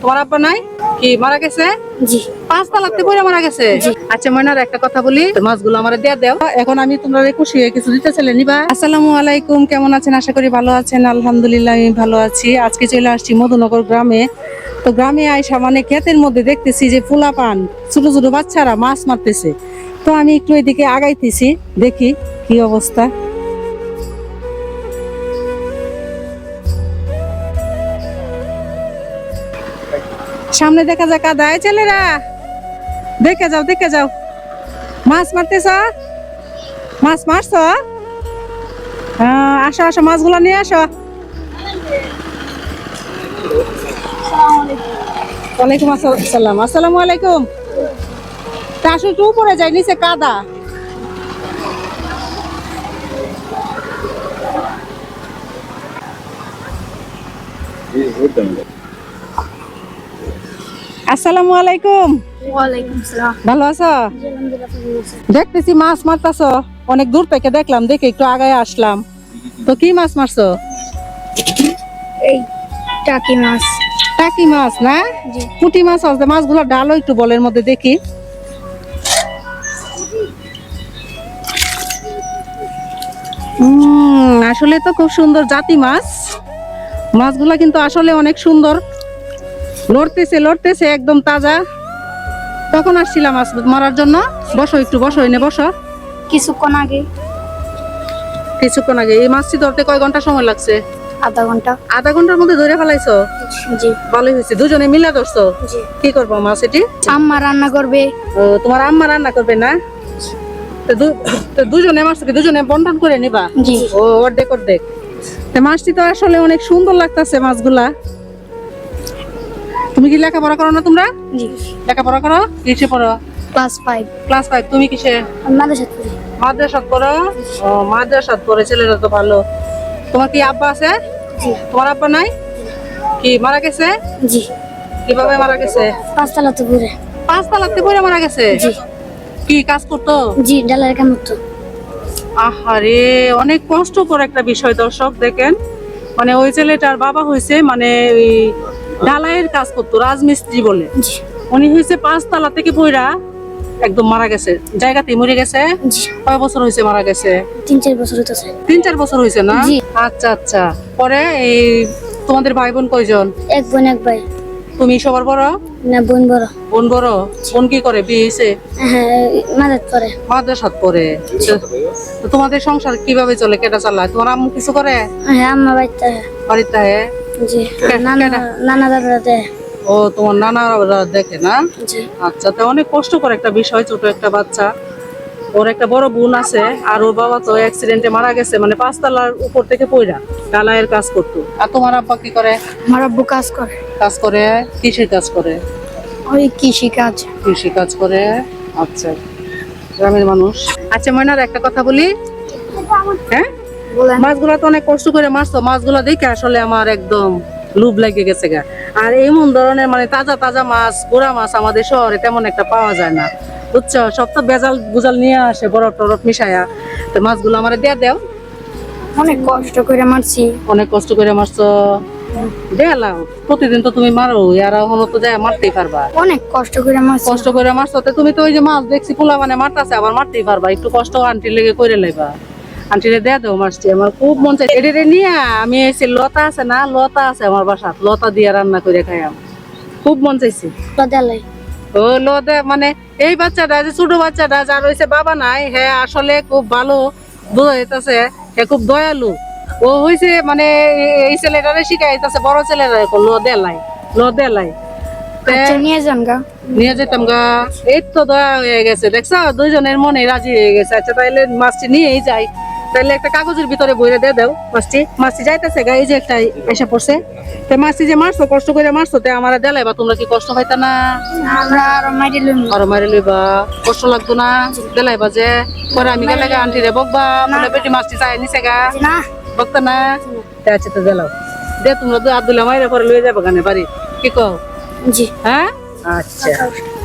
তোমার আব্বা নাই? কি মারা গেছে? জি। পাঁচ তালাতে পড়ে মারা গেছে? আচ্ছা ময়নার একটা কথা বলি। মাছগুলো আমার দিয়ে দাও। এখন আমি তোমরা খুশি হয়ে কিছু দিতে চাইলে নিবা। আসসালামু আলাইকুম কেমন আছেন? আশা করি ভালো আছেন। আলহামদুলিল্লাহ আমি ভালো আছি। আজকে চলে আসছি মধুনগর গ্রামে। তো গ্রামে আইসা মানে ক্ষেতের মধ্যে দেখতেছি যে ফুলা পান ছোট ছোট বাচ্চারা মাছ মারতেছে। তো আমি একটু এদিকে আগাইতেছি দেখি কি অবস্থা। সামনে দেখা যায় কাদায় ছেলেরা, দেখে যাও দেখে যাও। মাছ মারতেছ? মাছ মারছ? আসো আসো, মাছগুলো নিয়ে আসো। ওয়ালাইকুম আসসালাম। আসসালামু আলাইকুম। তা আসো একটু উপরে যাই, নিচে কাদা। আসসালামু আলাইকুম। ভালো আছো? দেখতেছি মাছ মারতাছ। অনেক দূর থেকে দেখলাম দেখে একটু আগায় আসলাম। তো কি মাছ মারছো? এই টাকি মাছ। টাকি মাছ না? পুঁটি মাছ আছে মাছগুলো ডালো একটু বলের মধ্যে দেখি। উম, আসলে তো খুব সুন্দর জাতি মাছ। মাছগুলা কিন্তু আসলে অনেক সুন্দর। লড়তেছে লড়তেছে একদম তাজা। তখন আসছিলাম মাছ মারার জন্য। বসো একটু বসো এনে বসো। কিছুক্ষণ আগে। কিছুক্ষণ আগে। এই মাছটি ধরতে কয় ঘণ্টা সময় লাগছে? আধা ঘণ্টা। আধা ঘণ্টার মধ্যে ধরে ফেলাইছো? জি। ভালোই হয়েছে। দুজনে মিলে ধরছো? কি করব মাছ এটি? আম্মা রান্না করবে। ও তোমার আম্মা রান্না করবে না? তো দু- তো দুজনে মাছটাকে দুজনে বন্টন করে নিবা? জি। ও অর্ধেক অর্ধেক। তো মাছটি তো আসলে অনেক সুন্দর লাগতাছে মাছগুলা। তুমি কি লেখাপড়া করো না তোমরা? জি। লেখাপড়া করো? কিসে পড়ো? ক্লাস ফাইভ ক্লাস ফাইভ তুমি কিসে? মাদ্রাসাত পড়ো? ও মাদ্রাসাত পড়ে ছেলেরা তো ভালো। তোমার কি আব্বা আছে? জি। তোমার আব্বা নাই? কি মারা গেছে? জি। কীভাবে মারা গেছে? পাঁচতলাতে ঘুরে পাঁচ তালাতে পড়ে মারা গেছে? জি। কি কাজ করতো? জি ডালের কামড় আহারে অনেক কষ্টকর একটা বিষয় দর্শক দেখেন। মানে ওই ছেলেটার বাবা হয়েছে মানে ওই ঢালাইয়ের কাজ করতো রাজমিস্ত্রি বলে। উনি হয়েছে পাঁচতলা থেকে পইরা একদম মারা গেছে। জায়গাতেই মরে গেছে। কয় বছর হয়েছে মারা গেছে? তিন চার বছর তিন চার বছর হয়েছে না? আচ্ছা আচ্ছা। পরে এই তোমাদের ভাই বোন কয়জন? এক বোন এক ভাই। তুমি সবার বড়? না বোন বড়। বোন বড়? বোন কি করে বিয়ে হয়েছে হ্যাঁ মাদাত করে মাদ্রাসাত তো তোমাদের সংসার কীভাবে চলে কেটা চালায়? তোমার আম্মু কিছু করে? হ্যাঁ আম্মা বাড়িতে বাড়িতে জি। নানা নানা দাদা দেয় ও তোমার নানারা দেখে না? আচ্ছা তো অনেক কষ্টকর একটা বিষয় ছোট একটা বাচ্চা। ওর একটা বড় বোন আছে আর ওর বাবা তো অ্যাক্সিডেন্টে মারা গেছে মানে পাঁচতলার উপর থেকে পইরা ডালায়ের কাজ করতো। আর তোমার আব্বা কি করে? আমার আব্বু কাজ করে। কাজ করে? কৃষির কাজ করে? ওই কৃষি কাজ কৃষি কাজ করে। আচ্ছা গ্রামের মানুষ। আচ্ছা ময়নার একটা কথা বলি। হ্যাঁ? মাছগুলা তো অনেক কষ্ট করে মারছো মাছগুলা দেখে আসলে আমার একদম লুভ লেগে গেছে গা। আর এমন ধরনের মানে তাজা তাজা মাছ গোড়া মাছ আমাদের শহরে তেমন একটা পাওয়া যায় না। বুঝছ? সব তো বেজাল বুজাল নিয়ে আসে বরফ টরফ মিশায়া। তো মাছগুলো আমার দেয়া দেও। অনেক কষ্ট করে মারছি। অনেক কষ্ট করে মারছো। দেয়ালাও প্রতিদিন তো তুমি মারো আর এখনও তো যায় মারতেই পারবা। অনেক কষ্ট করে মারছি। কষ্ট করে মারছো তুমি তো ওই যে মাছ দেখছি পোলা মানে মারতাছে আবার মারতেই পারবা। একটু কষ্ট আন্টি লেগে করে লাইবা। আন্টিরে দেয়া দেও মাছটি আমার খুব মন চাই। এটারে নিয়ে আমি এসে লতা আছে না লতা আছে আমার বাসাত। লতা দিয়ে রান্না করে খাই আমি। খুব মন চাইছে। ও লতা মানে এই বাচ্চাটা যে ছোট বাচ্চাটা যার হয়েছে বাবা নাই হ্যাঁ আসলে খুব ভালো বোঝা যাইতাছে হে খুব দয়ালু। ও হয়েছে মানে এই ছেলেটারে শিখাইতেছে বড় ছেলেরা ল দেলাই ল দেলাই আচ্ছা নিয়ে যান গা। নিয়ে যেতাম গা। এই তো দয়া হয়ে গেছে দেখছ? দুইজনের মনে রাজি হয়ে গেছে। আচ্ছা তাইলে মাছটি নিয়েই যাই। তাইলে একটা কাগজের ভিতরে বইরে দিয়ে দাও মাছটি মাছটি যাইতেছে গা এই যে একটা এসে পড়ছে। তো মাছটি যে মারছো কষ্ট করে মারছো তে আমার দেলাই বা তোমরা কি কষ্ট হইতা না? আমরা আর মারি লইবা। কষ্ট লাগতো না? দেলাই বাজে পরে আমি গেলে আন্টি রে বকবা বলে বেটি মাছটি চাই নিছে গা। না। বকতা না? তে আছে তো দেলাও। দে তোমরা দুই আব্দুল্লাহ মাইরে পরে লয়ে যাব গানে বাড়ি। কি কও? জি। হ্যাঁ? আচ্ছা।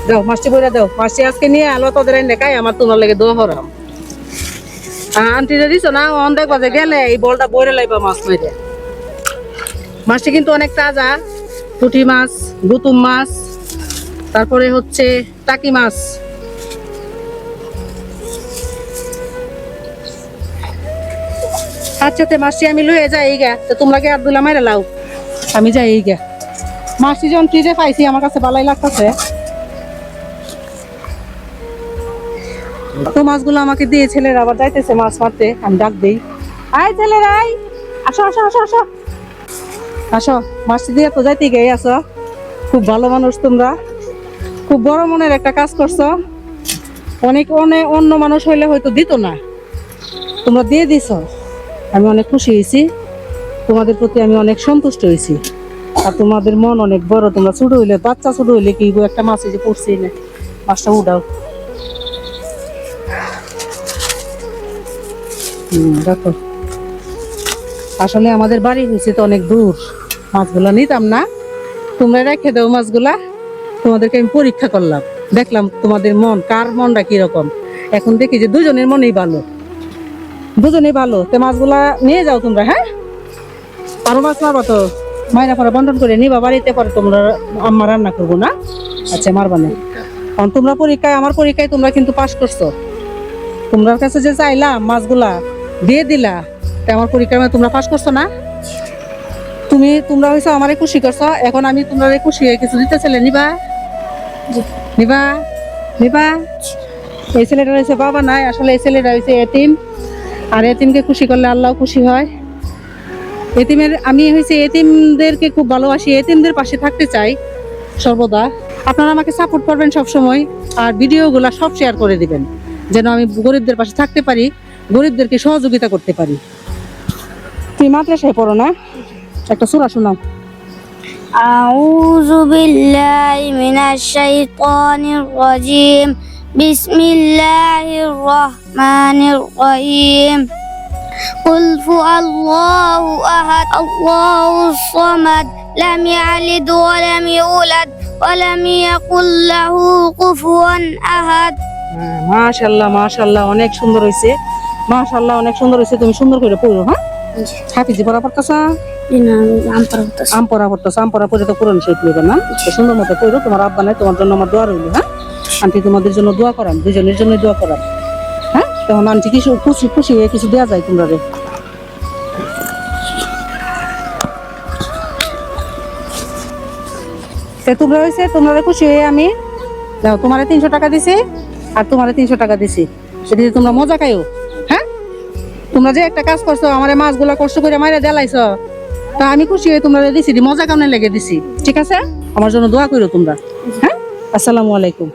দাও মাছটি বইরা দাও। মাছটি আজকে নিয়ে আলো তোদের এনে খাই আমার তোমার লাগে দোয়া হরাম। আন্টি দিছো না অন দেখবা যে গেলে এই বলটা বইরে লাইবা মাছ মেরে মাছটি কিন্তু অনেক তাজা, পুঁটি মাছ, গুতুম মাছ, তারপরে হচ্ছে টাকি মাছ। আচ্ছা তে, মাছটি আমি লয়ে যাই গা। তো, তোমরা গে আব্দুল্লাহ মাইরা লাও? আমি যাই গা। মাছটি যখন ফ্রিজে পাইছি, আমার কাছে বালাই লাগতেছে। তো মাছগুলো আমাকে দিয়ে ছেলেরা আবার যাইতেছে মাছ মারতে, আমি ডাক দেই। আয় ছেলেরা, আয়। আসো আসো আসো আসো। আসো মাছটি দিয়ে তো যাইতে গিয়ে আসো খুব ভালো মানুষ তোমরা। খুব বড় মনের একটা কাজ করছ। অনেক অনেক অন্য মানুষ হইলে হয়তো দিত না। তোমরা দিয়ে দিছো। আমি অনেক খুশি হয়েছি। তোমাদের প্রতি আমি অনেক সন্তুষ্ট হয়েছি। আর তোমাদের মন অনেক বড়। তোমরা ছোট হইলে, বাচ্চা ছোট হইলে কি একটা মাছ এই যে পড়ছি না মাছটা উঠাও। দেখো। আসলে আমাদের বাড়ি হয়েছে তো অনেক দূর। মাছগুলা নিতাম না। তোমরা রেখে দাও মাছগুলা। তোমাদেরকে আমি পরীক্ষা করলাম। দেখলাম তোমাদের মন, কার মনটা কীরকম। এখন দেখি যে দুজনের মনেই ভালো। দুজনেই ভালো। তো মাছগুলা নিয়ে যাও তোমরা হ্যাঁ? আরও মাছ মারবা তো? মায়েরা পরে বন্টন করে নিবা, বাড়িতে পরে তোমরা আম্মা রান্না করব না? আচ্ছা মারবা না। কারণ তোমরা পরীক্ষায়, আমার পরীক্ষায় তোমরা কিন্তু পাশ করছ। তোমরা কাছে যে চাইলাম মাছগুলা দিয়ে দিলা। তা আমার পরীক্ষায় তোমরা পাশ করছ না? তুমি তোমরা হয়েছো আমারে খুশি করছ। এখন আমি তোমরা খুশি হয়ে কিছু দিতে ছেলে নিবা? নিবা? নিবা? এই ছেলেটা হয়েছে বাবা নাই আসলে এই ছেলেটা হয়েছে এতিম। আর এতিমকে খুশি করলে আল্লাহ খুশি হয়। এতিমের আমি হয়েছে এতিমদেরকে খুব ভালোবাসি এতিমদের পাশে থাকতে চাই সর্বদা। আপনারা আমাকে সাপোর্ট করবেন সব সময় আর ভিডিওগুলো সব শেয়ার করে দিবেন যেন আমি গরিবদের পাশে থাকতে পারি। গরিবদেরকে সহযোগিতা করতে পারি তুই মাদ্রাসায় পড়ো না একটা সুরা শোনাও أعوذ بالله من الشيطان الرجيم بسم الله الرحمن الرحيم قل هو الله أحد الله الصمد لم يلد ولم يولد ولم يكن له كفوا أحد মাশাল্লাহ মাশাল্লাহ অনেক সুন্দর হয়েছে মাশাল্লাহ অনেক সুন্দর হয়েছে। তুমি সুন্দর করে পড়ো হ্যাঁ? হাফিজি পড়া পড়তেছা? আম পড়া পড়তেছ। আম পড়া পড়ে তো পুরনো সেই পড়বে না? সুন্দর মতো পড়ো তোমার আব্বা নাই তোমার জন্য আমার দোয়া রইল হ্যাঁ? আন্টি তোমাদের জন্য দোয়া করাম দুজনের জন্য দোয়া করাম হ্যাঁ? তখন আন্টি কিছু খুশি খুশি হয়ে কিছু দেওয়া যায় তোমরা তোমরা হয়েছে তোমরা খুশি হয়ে আমি তোমারে তিনশো টাকা দিছি আর তোমারে তিনশো টাকা দিছি। সেটা দিয়ে তোমরা মজা খাইও। তোমরা যে একটা কাজ করছ, আমার মাছগুলা কষ্ট করে মাইরা দেলাইছ, তা আমি খুশি হয়ে তোমরা দিছি মজা কামনে লেগে দিছি? ঠিক আছে? আমার জন্য দোয়া করো তোমরা। হ্যাঁ? আসসালামু আলাইকুম।